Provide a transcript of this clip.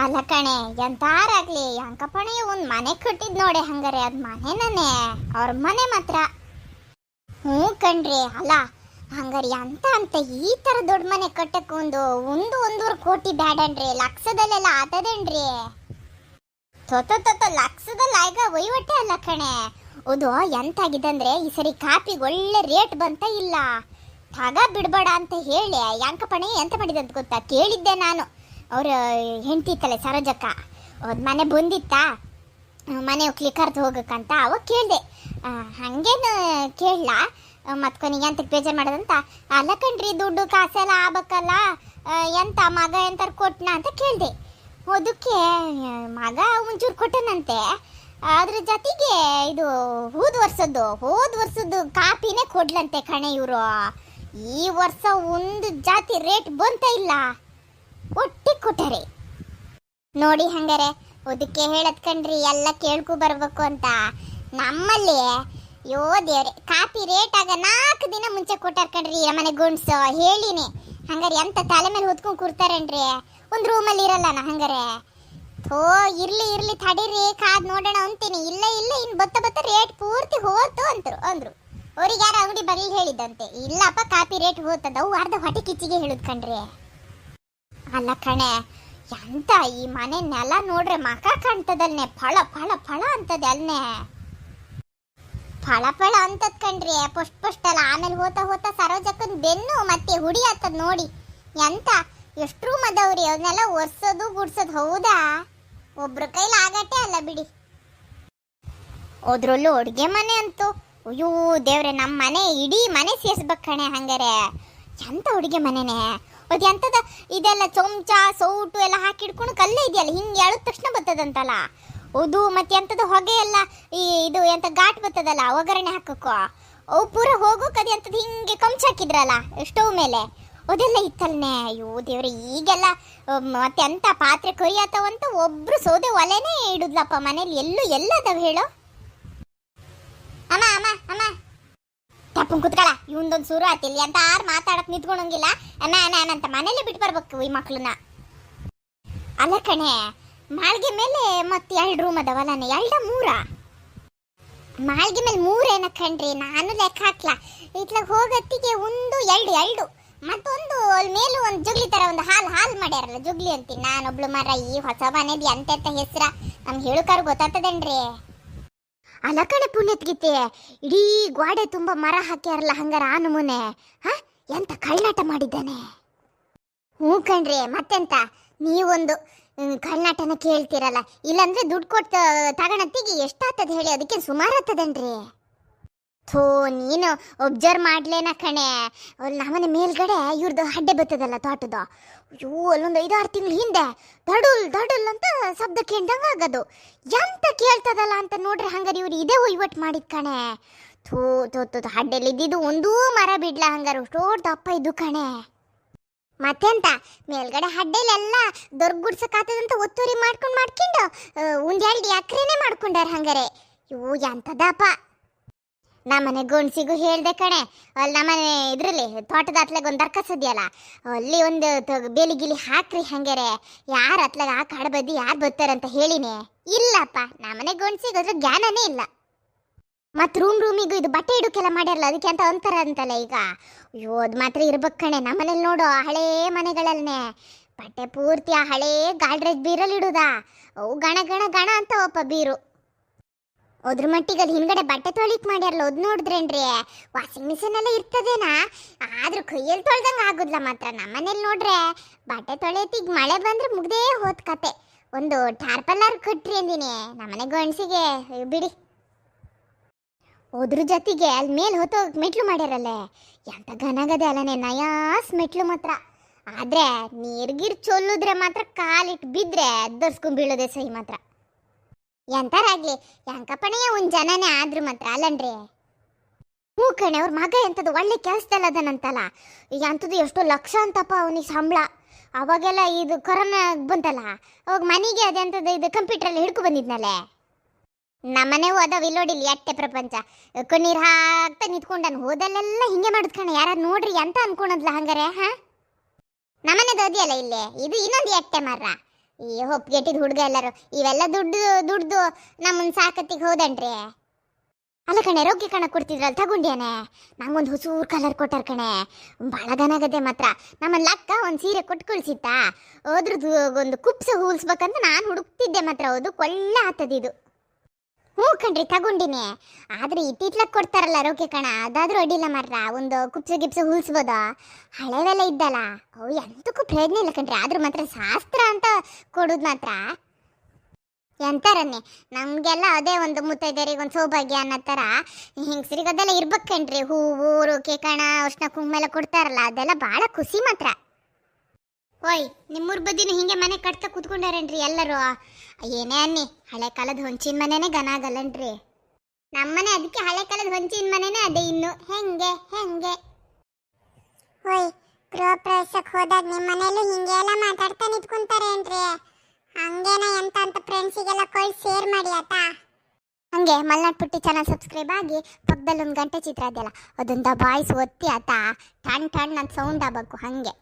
ಅಲ್ಲ ಕಣೆ, ಎಂತಾರಾಗ್ಲಿ? ಅಂಕಪಣೆ ಒಂದ್ ಮನೆ ಕಟ್ಟಿದ್ ನೋಡಿ ಹಂಗಾರೆ, ಅದ್ ಮನೆನೇ ಅವ್ರ ಮನೆ ಮಾತ್ರ. ಹ್ಞೂ ಕಣ್ರಿ, ಅಲ್ಲ, ಹಂಗಾರಿ ಅಂತ ಅಂತ ಈ ತರ ದೊಡ್ಡ ಮನೆ ಕಟ್ಟಕ್ ಒಂದು ಒಂದು ಒಂದೂವರೆ ಕೋಟಿ ಬ್ಯಾಡನ್ರಿ, ಲಕ್ಷದಲ್ಲೆಲ್ಲ ಆತದೇನ್ರಿ? ತೊತ ತೊತ ಲಕ್ಷದಲ್ಲಿ ಆಗ ವಹಿವಟ್ಟೆ ಅಲ್ಲ ಕಣೆ. ಅದು ಎಂತಾಗಿದೆ ಅಂದ್ರೆ ಈ ಸರಿ ಕಾಪಿಗೆ ಒಳ್ಳೆ ರೇಟ್ ಬಂತ ಇಲ್ಲ. ತಗ ಬಿಡ್ಬೇಡ ಅಂತ ಹೇಳಿ ಯಾಂಕಪಣೆ ಎಂತ ಮಾಡಿದಂತ ಗೊತ್ತಾ? ಕೇಳಿದ್ದೆ ನಾನು. ಅವ್ರ ಹೆಂಡತಿ ತಲೆ ಸರೋಜಕ್ಕ, ಅವ್ರ ಮನೆ ಬಂದಿತ್ತಾ? ಮನೆ ಕ್ಲಿಕರ್ದು ಹೋಗಕ್ಕಂತ ಅವ ಕೇಳಿದೆ. ಹಂಗೇನು ಕೇಳಲ್ಲ ಮತ್ತು ಕೊನೆಗೆ ಎಂತಕ್ಕೆ ಬೇಜಾರು ಮಾಡೋದಂತ, ಅಲ್ಲ ಕಣ್ರಿ, ದುಡ್ಡು ಕಾಸೆಲ್ಲ ಆಗ್ಬೇಕಲ್ಲ ಎಂತ ಮಗ ಎಂತಾರು ಕೊಟ್ಟನ ಅಂತ ಕೇಳಿದೆ. ಅದಕ್ಕೆ ಮಗ ಒಂಚೂರು ಕೊಟ್ಟನಂತೆ. ಅದ್ರ ಜೊತೆಗೆ ಇದು ಹೋದ ವರ್ಷದ್ದು ಹೋದ ವರ್ಷದ್ದು ಕಾಪಿನೇ ಕೊಡ್ಲಂತೆ ಕಣೆ ಇವರು. ಈ ವರ್ಷ ಒಂದು ಜಾತಿ ರೇಟ್ ಬಂತ ಇಲ್ಲ. ಒಟ್ಟಿ ಕೊಟ್ಟರೆ ನೋಡಿ ಹಂಗಾರೆ ಅದಕ್ಕೆ ಹೇಳದ್ ಕಣ್ರಿ, ಎಲ್ಲ ಕೇಳ್ಕೊ ಬರ್ಬೇಕು ಅಂತ. ನಮ್ಮಲ್ಲಿ, ಯೋ ದೇವ್ರೆ, ಕಾಪಿ ರೇಟ್ ಆಗ ನಾಲ್ಕು ದಿನ ಮುಂಚೆ ಕೊಟ್ಟಾರ ಕಣ್ರಿ ಮನೆ ಗುಣ್ಸು ಹೇಳಿನಿ. ಹಂಗಾರೆ ಎಂತ ತಲೆ ಮೇಲೆ ಹೊತ್ಕೊಂಡ್ ಕೂರ್ತಾರೇನ್ರಿ? ಒಂದು ರೂಮಲ್ಲಿ ಇರಲ್ಲ ನಾ ಹಂಗಾರೆ? ಥೋ, ಇರ್ಲಿ ಇರ್ಲಿ, ತಡೀರಿ, ಕಾದ್ ನೋಡೋಣ ಅಂತೀನಿ. ಇಲ್ಲ ಇಲ್ಲ, ಇನ್ ಬತ್ತ ಬತ್ತ ರೇಟ್ ಪೂರ್ತಿ ಹೋತು ಅಂತರು ಅಂದ್ರು. ಅವ್ರಿಗೆ ಯಾರು ಅಂಗಡಿ ಬಗ್ಲಿ ಹೇಳಿದ್ದಂತೆ. ಇಲ್ಲಪ್ಪ, ಕಾಪಿ ರೇಟ್ ಹೋತದ. ಅವು ಅರ್ಧ ಹೊಟ್ಟೆ ಕಿಚ್ಚಿಗೆ ಹೇಳುದ್ ಕಣ್ರಿ. ಅಲ್ಲ ಕಣೆ, ಎಂತ ಈ ಮನೆ ನೆಲ ನೋಡ್ರೆ ಮಕ ಕಾಣ್ತದಲ್ನೆ, ಫಳ ಫಳ ಫಳ ಅಂತದೆ ಅಲ್ನೇ. ಫಳ ಫಳ ಅಂತದ್ ಕಣ್ರಿ, ಪುಷ್ಟ್ ಪುಷ್ಟ್ ಅಲ್ಲ ಆಮೇಲೆ ಹೋತಾ ಹೋತಾ ಸರೋಜಕ್ಕನ್ ಬೆನ್ನು ಮತ್ತೆ ಹುಡಿ ಆತದ್ ನೋಡಿ. ಎಂತ, ಎಷ್ಟು ರೂಮ್ ಅದಾವ್ರಿ ಅವನ್ನೆಲ್ಲ ಒರ್ಸೋದು ಗುಡ್ಸೋದು, ಹೌದಾ? ಒಬ್ರ ಕೈಲಿ ಆಗಟ್ಟೆ ಅಲ್ಲ ಬಿಡಿ. ಅದ್ರಲ್ಲೂ ಅಡುಗೆ ಮನೆ ಅಂತೂ. ಅಯ್ಯೋ ದೇವ್ರೆ ನಮ್ಮ ಮನೆ ಇಡೀ ಮನೆ ಸೇರ್ಸ್ಬೇಕು ಕಣೆ ಹಂಗಾರೆ. ಎಂತ ಅಡುಗೆ ಮನೆನೇ? ಅದು ಎಂಥದ ಇದೆಲ್ಲ ಚೊಂಚ, ಸೌಟು ಎಲ್ಲ ಹಾಕಿ ಇಟ್ಕೊಂಡು ಕಲ್ಲೇ ಇದೆಯಲ್ಲ, ಹಿಂಗೆ ಎಳದ ತಕ್ಷಣ ಬರ್ತದಂತಲ್ಲ ಅದು ಮತ್ತೆ ಎಂಥದ್ದು ಹೊಗೆ ಎಲ್ಲ ಈ ಇದು ಎಂಥ ಘಾಟ್ ಬರ್ತದಲ್ಲ ಒಗ್ಗರಣೆ ಹಾಕಕ್ಕೋ? ಅವು ಪೂರ ಹೋಗೋಕೆ ಅದು ಎಂಥದ್ದು ಹಿಂಗೆ ಕಂಚ ಹಾಕಿದ್ರಲ್ಲ, ಸ್ಟವ್ ಮೇಲೆ. ಅದೆಲ್ಲ ಇತ್ತಲ್ನೇ? ಅಯ್ಯೋ, ದೇವ್ರೆ, ಈಗೆಲ್ಲ ಮತ್ತೆ ಅಂತ ಪಾತ್ರೆ ಕೊರಿಯತ್ತವಂತ ಒಬ್ರು ಸೌದೆ ಒಲೆನೇ ಇಡುದ್ಲಪ್ಪ ಮನೇಲಿ. ಎಲ್ಲೂ ಎಲ್ಲ ಅದಾವ ಹೇಳು? ತಪ್ಪನ್ ಕುತ್ಕಳ? ಸುರು ಆತಿಲ್ಲ. ಅಂತ ಯಾರು ಮಾತಾಡಕ್ ನಿಂತ್ಕೊಳಂಗಿಲ್ಲ ಅನ್ನ ಅಣ್ಣ ಅಂತ ಮನೇಲಿ ಬಿಟ್ಟು ಬರ್ಬೇಕು ಈ ಮಕ್ಳನ್ನ. ಅಲ್ಲ ಕಣೆ, ಮಾಳಿಗೆ ಮೇಲೆ ಮತ್ತೆ ಎರಡು ರೂಮ್ ಅದಾವಲ್ಲ ಎರಡ ಮೂರ? ಮಾಳಿಗೆ ಮೇಲೆ ಮೂರೇನ ಕಣ್ರಿ, ನಾನು ಲೆಕ್ಕ ಹಾಕ್ಲಾ. ಇತ್ಲಾಗ ಹೋಗತ್ತಿಗೆ ಒಂದು, ಎರಡು ಎರಡು. ಮತ್ತೊಂದು ಅಲ್ಲಿ ಮೇಲೂ ಒಂದು ಜುಗ್ಲಿ ತರ ಒಂದು ಹಾಲ್ ಹಾಲ್ ಮಾಡ್ಯಾರಲ್ಲ ಜುಗ್ಲಿ ಅಂತೀನಿ ನಾನೊಬ್ಳು ಮರ, ಈ ಹೊಸ ಮನೇದಿ ಅಂತ ಹೆಸ್ರ? ನಮ್ಗೆ ಹೇಳುಕಾರ ಗೊತ್ತಾಗ್ತದೇನ್ರಿ? ಅಲ್ಲ ಕಣೆ ಪುಣ್ಯತ್ಗಿತ್ತೆ, ಇಡೀ ಗ್ವಾಡೆ ತುಂಬಾ ಮರ ಹಾಕ್ಯಾರಲ್ಲ ಹಂಗಾರ ಆ ನಮೂನೆ. ಹ? ಎಂತ ಕಳ್ಳಾಟ ಮಾಡಿದ್ದಾನೆ. ಹ್ಞೂ ಕಣ್ರಿ, ಮತ್ತೆಂತ? ನೀವೊಂದು ಕಳ್ನಾಟನ ಕೇಳ್ತೀರಲ್ಲ. ಇಲ್ಲಾಂದ್ರೆ ದುಡ್ಡು ಕೊಟ್ಟು ತಗೊಳತ್ತಿಗೆ ಎಷ್ಟಾಗ್ತದೆ ಹೇಳಿ ಅದಕ್ಕೆ ಸುಮಾರು ಆಗ್ತದನ್ರಿ ಥೋ, ನೀನು ಒಬ್ಸರ್ವ್ ಮಾಡ್ಲೇನ ಕಣೆ. ನಮ್ಮನೆ ಮೇಲ್ಗಡೆ ಇವ್ರದ್ದು ಹಡ್ಡೆ ಬರ್ತದಲ್ಲ ತೋಟದ ಅಯ್ಯೋ, ಅಲ್ಲೊಂದು ಐದಾರು ತಿಂಗಳು ಹಿಂದೆ ದಡುಲ್ ದಡುಲ್ ಅಂತ ಶಬ್ದ ಕೇಳ್ದಂಗೆ ಆಗೋದು. ಎಂತ ಕೇಳ್ತದಲ್ಲ ಅಂತ ನೋಡ್ರಿ ಹಂಗಾರೆ ಇವ್ರು ಇದೇ ಒಯ್ವಟ್ ಮಾಡಿದ ಕಣೆ. ಥೋ ಥೋ ಥೋ ಇದ್ದಿದ್ದು ಒಂದೂ ಮರ ಬಿಡ್ಲ ಹಂಗಾರೆ ಅಷ್ಟೋಡ್ ದಪ್ಪ ಇದ್ದು ಕಣೆ. ಮತ್ತೆಂತ? ಮೇಲ್ಗಡೆ ಹಡ್ಡೆಲೆಲ್ಲ ದೊರ್ಗುಡ್ಸಕ್ಕಾತದಂತ ಒತ್ತುವರಿ ಮಾಡ್ಕೊಂಡು ಮಾಡ್ಕೊಂಡು ಒಂದ್ ಎರಡು ಎಕರೆನೇ ಮಾಡ್ಕೊಂಡಾರ ಹಂಗಾರೆ? ಇವು ಎಂತದಪ್ಪ ನಮ್ಮನೆ ಗೋಣ್ಸಿಗೂ ಹೇಳ್ದೆ ಕಣೆ ಅಲ್ಲಿ ನಮ್ಮನೆ ಇದ್ರಲ್ಲಿ ತೋಟದ ಹತ್ಲಾಗ ಒಂದು ದರ್ಕಸ್ ಇದೆಯಲ್ಲ ಅಲ್ಲಿ ಒಂದು ಬೇಲಿ ಗಿಲಿ ಹಾಕ್ರಿ ಹಂಗಾರೆ, ಯಾರ ಹತ್ಲಾಗ ಆ ಕಾಡು ಬದಿ ಯಾರು ಬರ್ತಾರಂತ ಹೇಳಿನೇ. ಇಲ್ಲಪ್ಪ ನಮ್ಮನೆ ಗೋಣ್ಸಿಗೆ ಅದ್ರ ಜ್ಞಾನನೇ ಇಲ್ಲ. ಮತ್ತು ರೂಮ್ ರೂಮಿಗೂ ಇದು ಬಟ್ಟೆ ಇಡೋಕೆಲ್ಲ ಮಾಡ್ಯಾರಲ್ಲ, ಅದಕ್ಕೆ ಅಂತ ಅಂತಾರ ಅಂತಲ್ಲ ಈಗ. ಅಯ್ಯೋ, ಅದು ಮಾತ್ರ ಇರ್ಬೇಕು ಕಣೆ ನಮ್ಮನೇಲಿ ನೋಡು ಹಳೇ ಮನೆಗಳಲ್ಲೇ ಬಟ್ಟೆ ಪೂರ್ತಿ ಆ ಹಳೇ ಗಾಡ್ರೇಜ್ ಬೀರಲ್ಲಿ ಇಡುದಾ? ಅವು ಗಣ ಗಣ ಗಣ ಅಂತ ಒಪ್ಪ ಬೀರು. ಅದ್ರ ಮಟ್ಟಿಗೆ ಅದು ಹಿಂದ್ಗಡೆ ಬಟ್ಟೆ ತೊಳಿಕ್ ಮಾಡ್ಯಾರಲ್ಲ, ಅದ್ ನೋಡಿದ್ರೇನ್ರಿ? ವಾಷಿಂಗ್ ಮಿಷಿನ್ ಎಲ್ಲ ಇರ್ತದೇನಾ? ಆದ್ರೂ ಕೈಯಲ್ಲಿ ತೊಳ್ದಂಗ ಆಗುದಿಲ್ಲ ಮಾತ್ರ. ನಮ್ಮನೇಲಿ ನೋಡ್ರೆ, ಬಟ್ಟೆ ತೊಳೆಯತ್ತಿಗ್ ಮಳೆ ಬಂದ್ರೆ ಮುಗ್ದೇ ಹೋದ್ ಕತೆ. ಒಂದು ಟಾರ್ಪಲ್ಲಾರ್ ಕಟ್ರಿ ಅಂದಿನಿ, ನಮ್ಮನೆ ಗಂಡ್ಸಿಗೆ. ಬಿಡಿ. ಅದ್ರ ಜೊತೆಗೆ ಅಲ್ಲಿ ಮೇಲೆ ಮೆಟ್ಲು ಮಾಡ್ಯಾರಲ್ಲೇ. ಎಂತ ಘನಗದೆ ಅಲ್ಲನೆ, ನಯಾಸ್ ಮೆಟ್ಲು ಮಾತ್ರ. ಆದ್ರೆ, ನೀರ್ಗಿರ್ ಚೊಲ್ಲುದ್ರೆ ಮಾತ್ರ ಕಾಲಿಟ್ಟು ಬಿದ್ರೆ ದರ್ಸ್ಕೊಂಡ್ ಬೀಳೋದೆ ಸಹಿ ಮಾತ್ರ. ಎಂತಾರಾಗ್ಲಿ ಯಂಕಪ್ಪಣೆಯ ಒಂದ್ ಜನನೇ ಆದ್ರು ಮಾತ್ರ ಅಲ್ಲನ್ರಿ. ಹ್ಞೂ ಕಣೆ, ಅವ್ರ ಮಗ ಎಂಥದ್ದು ಒಳ್ಳೆ ಕೆಲ್ಸದಲ್ಲಿ ಅದನಂತಲ್ಲ. ಈಗ ಅಂಥದ್ದು ಎಷ್ಟೋ ಲಕ್ಷ ಅಂತಪ್ಪ ಅವನಿಗೆ ಸಂಬಳ. ಅವಾಗೆಲ್ಲ ಇದು ಕೊರೋನಾ ಬಂತಲ್ಲ, ಅವಾಗ ಮನೆಗೆ ಅದೆಂಥದ್ದು ಇದು ಕಂಪ್ಯೂಟ್ರಲ್ಲಿ ಹಿಡ್ಕೊ ಬಂದಿದ್ನಲ್ಲೇ. ನಮ್ಮನೆವು ಅದಾವ ಇಲ್ಲೋಡಿಲ್ಲ ಎಟ್ಟೆ ಪ್ರಪಂಚ. ಕಣ್ಣೀರ್ ಹಾಕ್ತಾ ನಿಂತ್ಕೊಂಡಾನ, ಹೋದಲ್ಲೆಲ್ಲ ಹಿಂಗೆ ಮಾಡುದ್ ಕಣ. ಯಾರು ನೋಡ್ರಿ ಅಂತ ಅನ್ಕೊಂಡದ್ಲ ಹಂಗಾರೆ, ಹಾ? ನಮ್ಮನೆದು ಅದಿಯಲ್ಲ ಇಲ್ಲೇ, ಇದು ಇನ್ನೊಂದು ಎಟ್ಟೆ ಮರ ಈ ಹೊಪ್ಗೆಟ್ಟಿದ ಹುಡುಗ ಎಲ್ಲರೂ, ಇವೆಲ್ಲ ದುಡ್ಡು, ದುಡ್ದು ನಮ್ಮನ್ನ ಸಾಕತ್ತಿಗೆ ಹೋದನ್ರಿ. ಅಲ್ಲ ಕಣೆ, ರೋಗ್ಯ ಕಣ ಕೊಡ್ತಿದ್ರಲ್ಲ ತಗೊಂಡ್ಯಾನೆ? ನಂಗೊಂದು ಹುಸೂರು ಕಲರ್ ಕೊಟ್ಟಾರ ಕಣೆ. ಭಾಳ ಗನಾಗದೆ ಮಾತ್ರ. ನಮ್ಮ ಲಕ್ಕ ಒಂದು ಸೀರೆ ಕೊಟ್ಟು ಕಳಿಸಿತ್ತ ಅದ್ರದ್ದು ಒಂದು ಕುಪ್ಸ ಹೂಲ್ಸ್ಬೇಕಂತ ನಾನು ಹುಡುಕ್ತಿದ್ದೆ ಮಾತ್ರ ಹೌದು ಕೊಳ್ಳೆ ಆತದಿದು ಹ್ಞೂ ಕಣ್ರಿ, ತಗೊಂಡಿನಿ. ಆದ್ರೆ ಇತ್ತಿತ್ಲಕ್ ಕೊಡ್ತಾರಲ್ಲ ರೋಕೆ ಕಣ, ಅದಾದ್ರೂ ಅಡ್ಡಿಲ್ಲ ಮಾರ್ರ, ಒಂದು ಕುಪ್ಸೆ ಗಿಪ್ಸೆ ಹುಲ್ಸ್ಬೋದ. ಹಳೆವೆಲ್ಲ ಇದ್ದಲ್ಲ, ಅವು ಎಂತಕ್ಕೂ ಪ್ರಯೋಜನ ಇಲ್ಲ ಕಣ್ರಿ, ಆದ್ರೂ ಮಾತ್ರ ಶಾಸ್ತ್ರ ಅಂತ ಕೊಡೋದು ಮಾತ್ರ. ಎಂತಾರನ್ನೇ, ನಮಗೆಲ್ಲ ಅದೇ ಒಂದು ಮುತ್ತೈದೆಯರಿಗೆ ಒಂದು ಸೌಭಾಗ್ಯ ಅನ್ನೋ ಥರ ಹೆಂಗಸರಿಗೆ ಅದೆಲ್ಲ ಇರ್ಬೇಕು ಕಣ್ರಿ, ಹೂವು, ರೋಕೆ ಕಣ, ಅರ್ಶಿನ ಕುಂಕುಮ ಎಲ್ಲ ಕೊಡ್ತಾರಲ್ಲ, ಅದೆಲ್ಲ ಭಾಳ ಖುಷಿ ಮಾತ್ರ. ಓಯ್ ನಿಮ್ಮೂರ್ ಬದಿನ ಹಿಂಗೆ ಮನೆ ಕಟ್ತಾ ಕೂತ್ಕೊಂಡಾರೇನ್ರಿ ಎಲ್ಲರೂ? ಏನೇ ಅನ್ನಿ ಹಳೆ ಕಾಲದ ಹೊಂಚಿನ ಮನೆನೇ ಘನ ಆಗಲ್ಲನ್ರಿ ನಮ್ಮನೆ ಅದಕ್ಕೆ ಹಳೆ ಕಾಲದ ಹೊಂಚಿನ ಮನೆನೇ ಅದೇ ಇನ್ನು. ಹೆಂಗೆ ಹೆಂಗೆ? ಓಯ್ ಗೃಹ ಪ್ರವೇಶಕ್ಕೆ ಹೋದಾಗ ನಿಮ್ಮ ಮನೇಲೂ ಹಿಂಗೆ ಎಲ್ಲ ಮಾತಾಡ್ತಾ ನಿಂತ್ಕೊಂತಾರೇನ್ರಿ? ಹಂಗೇನ ಎಂತ ಅಂತ ಫ್ರೆಂಡ್ಸಿಗೆಲ್ಲ ಕೋಲ್ ಶೇರ್ ಮಾಡಿ ಆತಾ? ಹಂಗೆ ಮಲ್ನಾಡ್ ಪುಟ್ಟಿ ಚಾನಲ್ ಸಬ್ಸ್ಕ್ರೈಬ್ ಆಗಿ ಪಕ್ಕದಲ್ಲಿ ಒಂದು ಗಂಟೆ ಚಿತ್ರ ಅದೆಲ್ಲ ಅದೊಂದು ಬಾಯ್ಸ್ ಒತ್ತಿ ಆತಾ? ಟಣ್ ಟಣ್ ಅಂತ ಸೌಂಡ್ ಆಗಬೇಕು ಹಂಗೆ.